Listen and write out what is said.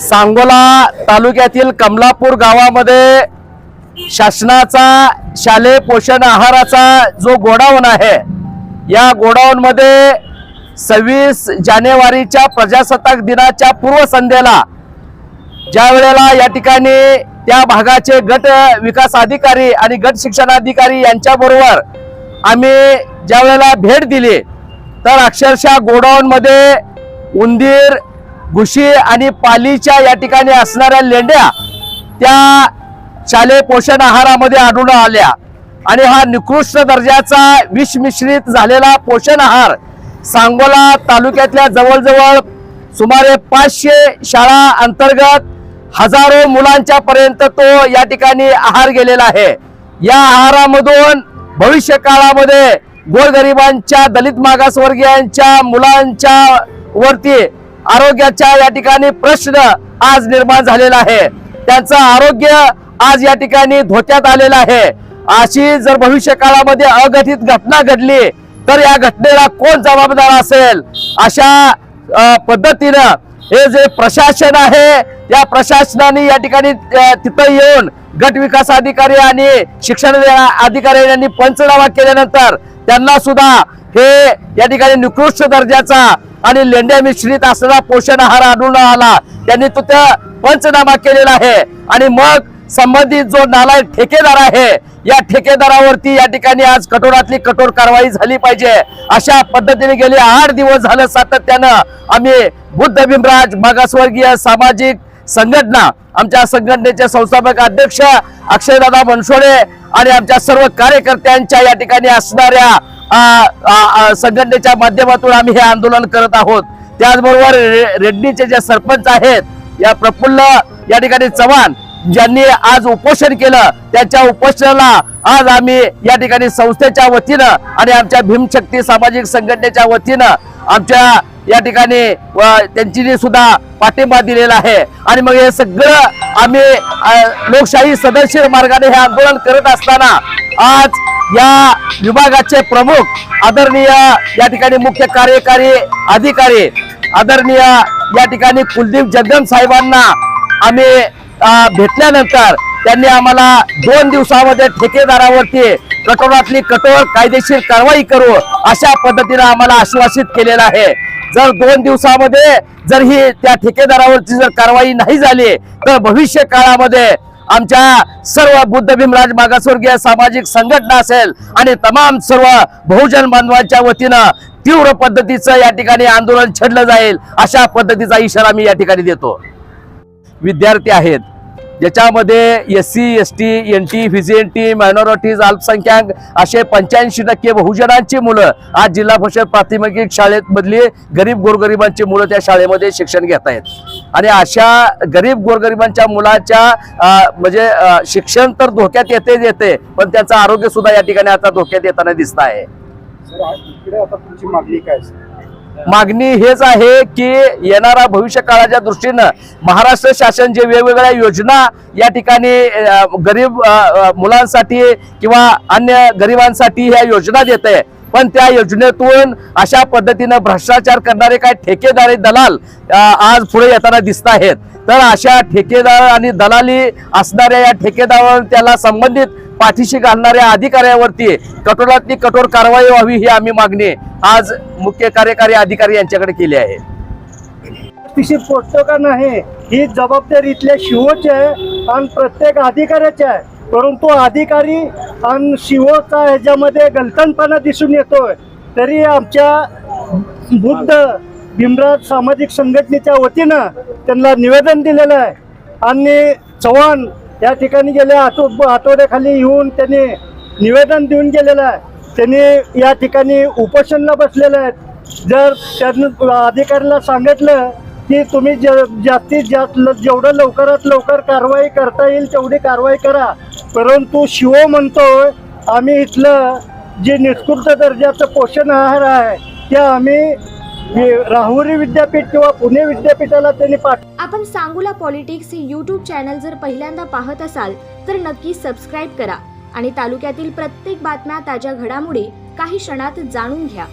सांगोला तालुक्यातील कमलापूर गावामध्ये शासनाचा शालेय पोषण आहाराचा जो गोडाऊन आहे या गोडाऊनमध्ये सव्वीस जानेवारीच्या प्रजासत्ताक दिनाच्या पूर्वसंध्येला ज्या वेळेला या ठिकाणी त्या भागाचे गट विकास अधिकारी आणि गट शिक्षणाधिकारी यांच्याबरोबर आम्ही ज्या वेळेला भेट दिली तर अक्षरशः गोडाऊनमध्ये उंदीर घुशी आणि पालीच्या या ठिकाणी असणाऱ्या लेंड्या त्या शालेय पोषण आहारामध्ये आढळून आल्या. आणि हा निकृष्ट दर्जाचा विषमिश्रित झालेला पोषण आहार सांगोला तालुक्यातल्या जवळजवळ सुमारे पाचशे शाळा अंतर्गत हजारो मुलांच्या पर्यंत तो या ठिकाणी आहार गेलेला आहे. या आहारामधून भविष्य काळामध्ये गोरगरिबांच्या दलित मागासवर्गीयांच्या मुलांच्या वरती आरोग्याच्या या ठिकाणी प्रश्न आज निर्माण झालेला आहे. त्यांचं आरोग्य आज या ठिकाणी धोक्यात आलेलं आहे. अशी जर भविष्य काळामध्ये अघटित घटना घडली तर या घटनेला कोण जबाबदार असेल? अशा पद्धतीनं हे जे प्रशासन आहे या प्रशासनाने या ठिकाणी तिथं येऊन गट विकास अधिकारी आणि शिक्षण अधिकारी यांनी पंचनामा केल्यानंतर त्यांना सुद्धा हे या ठिकाणी निकृष्ट दर्जाचा आणि लेंड्या मिश्रित असलेला पोषण आहार आढळून आला. त्यांनी तो त्या पंचनामा केलेला आहे. आणि मग संबंधित जो नालायक ठेकेदार आहे या ठेकेदारावरती या ठिकाणी आज कठोरातली कठोर कारवाई झाली पाहिजे. अशा पद्धतीने गेले आठ दिवस झालं सातत्यानं आम्ही बुद्ध भीमराज मागासवर्गीय सामाजिक संघटना आमच्या संघटनेचे संस्थापक अध्यक्ष अक्षयदादा बनसोडे आणि आमच्या सर्व कार्यकर्त्यांच्या या ठिकाणी असणाऱ्या संघटनेच्या माध्यमातून आम्ही हे आंदोलन करत आहोत. त्याचबरोबर रेड्डीचे जे सरपंच आहेत या प्रफुल्ल या ठिकाणी चव्हाण ज्यांनी आज उपोषण केलं त्यांच्या उपोषणाला आज आम्ही या ठिकाणी संस्थेच्या वतीनं आणि आमच्या भीमशक्ती सामाजिक संघटनेच्या वतीनं आमच्या या ठिकाणी त्यांची सुद्धा पाठिंबा दिलेला आहे. आणि मग हे सगळं आम्ही लोकशाही सदस्य मार्गाने हे आंदोलन करत असताना आज या विभागाचे प्रमुख आदरणीय या ठिकाणी मुख्य कार्यकारी अधिकारी आदरणीय या ठिकाणी कुलदीप जगदन साहेबांना आम्ही भेटल्यानंतर त्यांनी आम्हाला दोन दिवसामध्ये ठेकेदारावरती कठोरातली कठोर कायदेशीर कारवाई करू अशा पद्धतीने आम्हाला आश्वासित केलेलं आहे. जर दोन दिवसामध्ये जर ही त्या ठेकेदारावरची जर कारवाई नाही झाली तर भविष्य काळामध्ये आमच्या सर्व बुद्ध भीमराज मागासवर्गीय सामाजिक संघटना असेल आणि तमाम सर्व बहुजन बांधवांच्या वतीनं तीव्र पद्धतीचं या ठिकाणी आंदोलन छेडलं जाईल अशा पद्धतीचा इशारा मी या ठिकाणी देतो. विद्यार्थी आहेत ज्याच्यामध्ये S C S T N T VJNT minorities अल्पसंख्याक असे पंच्याऐंशी टक्के बहुजनांची मुलं आज जिल्हा परिषद प्राथमिक शाळेत मधली गरीब गोरगरिबांची मुलं त्या शाळेमध्ये शिक्षण घेत आहेत. आणि अशा गरीब गोरगरिबांच्या मुलाच्या म्हणजे शिक्षण तर धोक्यात येतेच येते पण त्यांचं आरोग्य सुद्धा या ठिकाणी आता धोक्यात येताना दिसत आहे. मागणी काय मागणी हेच आहे की येणारा भविष्य काळाच्या दृष्टीनं महाराष्ट्र शासन जे वेगवेगळ्या योजना या ठिकाणी गरीब मुलांसाठी किंवा अन्य गरिबांसाठी ह्या योजना देते पण त्या योजनेतून अशा पद्धतीनं भ्रष्टाचार करणारे काय ठेकेदारी दलाल आज पुढे येताना दिसत आहेत. तर अशा ठेकेदार आणि दलाली असणाऱ्या या ठेकेदारावर त्याला संबंधित पाठीशी घालणाऱ्या अधिकाऱ्यावरती कठोरातली कठोर कारवाई व्हावी ही आम्ही मागणी आज मुख्य कार्यकारी अधिकारी यांच्याकडे केली आहे. तिशी पोचतो का नाही ही जबाबदारी इथल्या शिवोची आहे आणि प्रत्येक अधिकाऱ्याची आहे. परंतु अधिकारी आणि शिवोचा ह्याच्यामध्ये गलतनपणा दिसून येतोय. तरी आमच्या बुद्ध भीमराज सामाजिक संघटनेच्या वतीनं त्यांना निवेदन दिलेलं आहे. आणि चव्हाण या ठिकाणी गेल्या आठव आठवड्याखाली येऊन त्यांनी निवेदन देऊन गेलेलं आहे. त्यांनी या ठिकाणी उपोषणला बसलेले आहेत. जर त्यांनी अधिकाऱ्याला सांगितलं की तुम्ही ज जास्तीत जास्त ल- जेवढं लवकरात लवकर कारवाई करता येईल तेवढी कारवाई करा. परंतु शिवो म्हणतोय आम्ही इथलं जे निष्कृत दर्जाचं पोषण आहार आहे ते आम्ही राहुरी विद्यापीठ किंवा पुणे विद्यापीठाला त्यांनी पाठ आपण सांगूला पॉलिटिक्स हे यूट्यूब चॅनल जर पहिल्यांदा पाहत असाल तर नक्की सबस्क्राईब करा आणि तालुक्यातील प्रत्येक बातम्या ताज्या घडामोडी काही क्षणात जाणून घ्या.